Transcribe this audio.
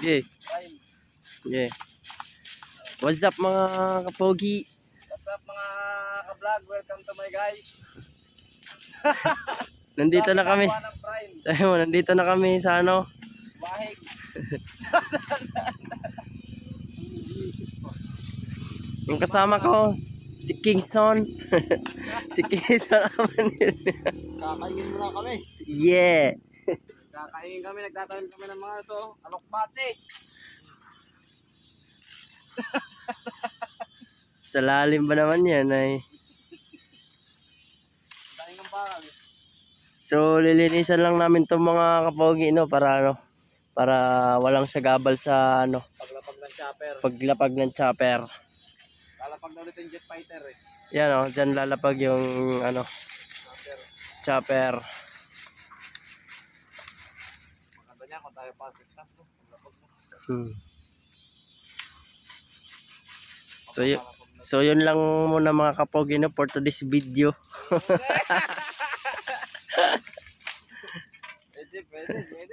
Yeah. Yeah. What's up mga kapogi? What's up mga ka-vlog? Welcome to my guys. Nandito na kami. Sabi mo, nandito na kami sa ano. Wahig. Yung kasama ko, si Kingston. si Kingston Amanil. Kakainin muna kami. yeah. Kakainin kami. Nagtatanim kami ng mga ito. Alokbate. Sa lalim ba naman yan ay. Tayo ng bakal. So lilinisan lang namin tong mga kapogi no para ano para walang sagabal sa ano Paglapag ng chopper. paglapag ng chopper. Lalapag na ulit yung jet fighter eh. Yan oh, diyan lalapag yung ano Chopper. chopper. Niya kung tayo pa. So, y- so yun lang muna mga kapogi no for today's video. Pwede, pwede, pwede.